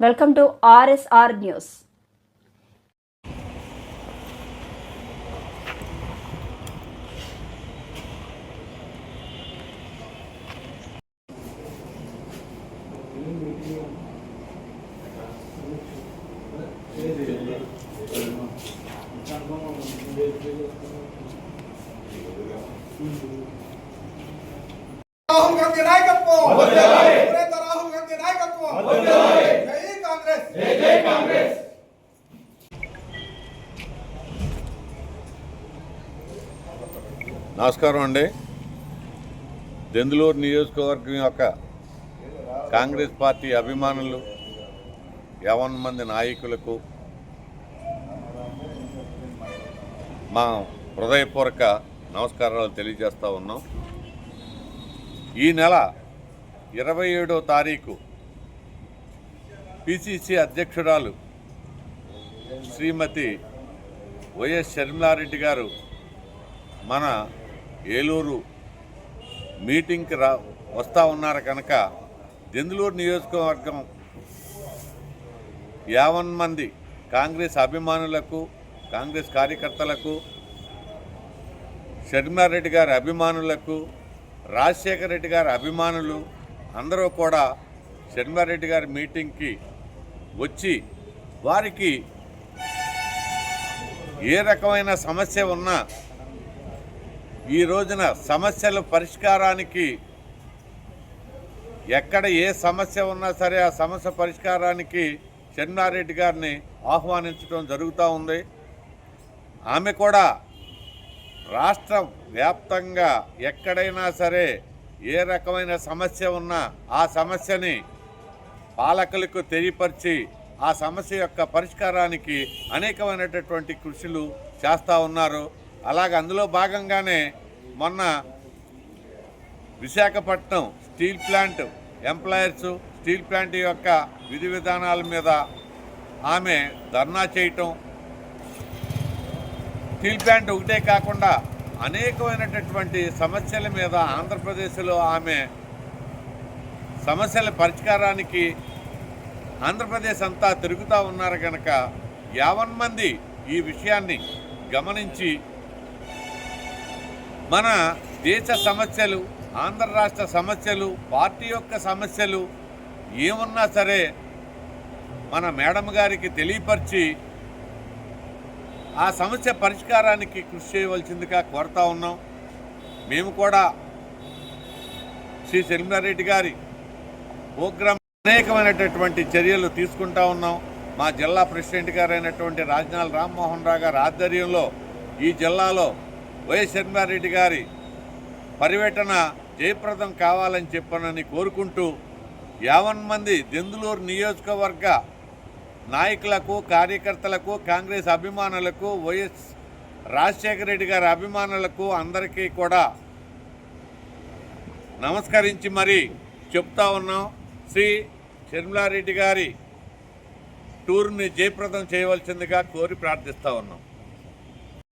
welcome to RSR news Rahul Gandhi నాయకత్వం ఎవరైతే రాహుల్ గాంధీ నాయకత్వం జై కాంగ్రెస్. నమస్కారం అండి. దెందులూరు నియోజకవర్గం యొక్క కాంగ్రెస్ పార్టీ అభిమానులు యావన్ మంది నాయకులకు మా హృదయపూర్వక నమస్కారాలు తెలియజేస్తూ ఉన్నాం. ఈ నెల ఇరవై ఏడో తారీఖు పిసిసి అధ్యక్షురాలు శ్రీమతి వైఎస్ షర్మిలారెడ్డి గారు మన ఏలూరు మీటింగ్కి రా వస్తూ ఉన్నారు కనుక దెందులూరు నియోజకవర్గం యావన్ మంది కాంగ్రెస్ అభిమానులకు కాంగ్రెస్ కార్యకర్తలకు షర్మిలారెడ్డి గారి అభిమానులకు రాజశేఖర రెడ్డి గారి అభిమానులు అందరూ కూడా షర్మిలారెడ్డి గారి మీటింగ్కి వచ్చి వారికి ఏ రకమైన సమస్య ఉన్నా ఈ రోజున సమస్యల పరిష్కారానికి ఎక్కడ ఏ సమస్య ఉన్నా సరే ఆ సమస్య పరిష్కారానికి చెన్నారెడ్డి గారిని ఆహ్వానించడం జరుగుతూ ఉంది. ఆమె కూడా రాష్ట్ర వ్యాప్తంగా ఎక్కడైనా సరే ఏ రకమైన సమస్య ఉన్నా ఆ సమస్యని పాలకులకు తెలియపరిచి ఆ సమస్య యొక్క పరిష్కారానికి అనేకమైనటువంటి కృషులు చేస్తూ ఉన్నారు. అలాగే అందులో భాగంగానే మొన్న Visakhapatnam steel plant employers steel plant యొక్క విధి విధానాల మీద ఆమె ధర్నా చేయటం. స్టీల్ ప్లాంట్ ఒకటే కాకుండా అనేకమైనటువంటి సమస్యల మీద ఆంధ్రప్రదేశ్లో ఆమె సమస్యల పరిష్కారానికి ఆంధ్రప్రదేశ్ అంతా తిరుగుతూ ఉన్నారు కనుక యావన్ మంది ఈ విషయాన్ని గమనించి మన దేశ సమస్యలు ఆంధ్ర రాష్ట్ర సమస్యలు పార్టీ యొక్క సమస్యలు ఏమున్నా సరే మన మేడం గారికి తెలియపరిచి ఆ సమస్య పరిష్కారానికి కృషి చేయవలసిందిగా కోరుతా ఉన్నాం. మేము కూడా శ్రీ శర్మిలారెడ్డి గారి ప్రోగ్రాం అనేకమైనటువంటి చర్యలు తీసుకుంటా ఉన్నాం. మా జిల్లా ప్రెసిడెంట్ గారైనటువంటి రాజనాల్ రామ్మోహన్ రావు గారి ఆధ్వర్యంలో ఈ జిల్లాలో వైఎస్ శర్మారెడ్డి గారి పర్యటన జయప్రదం కావాలని చెప్పనని కోరుకుంటూ యావన్ మంది దెందులూరు నియోజకవర్గ నాయకులకు కార్యకర్తలకు కాంగ్రెస్ అభిమానులకు వైఎస్ రాజశేఖర రెడ్డి గారి అభిమానులకు అందరికీ కూడా నమస్కరించి మరి చెప్తా ఉన్నాం. శ్రీ షర్మిలారెడ్డి గారి టూర్ని జయప్రదం చేయవలసిందిగా కోరి ప్రార్థిస్తూ ఉన్నాం.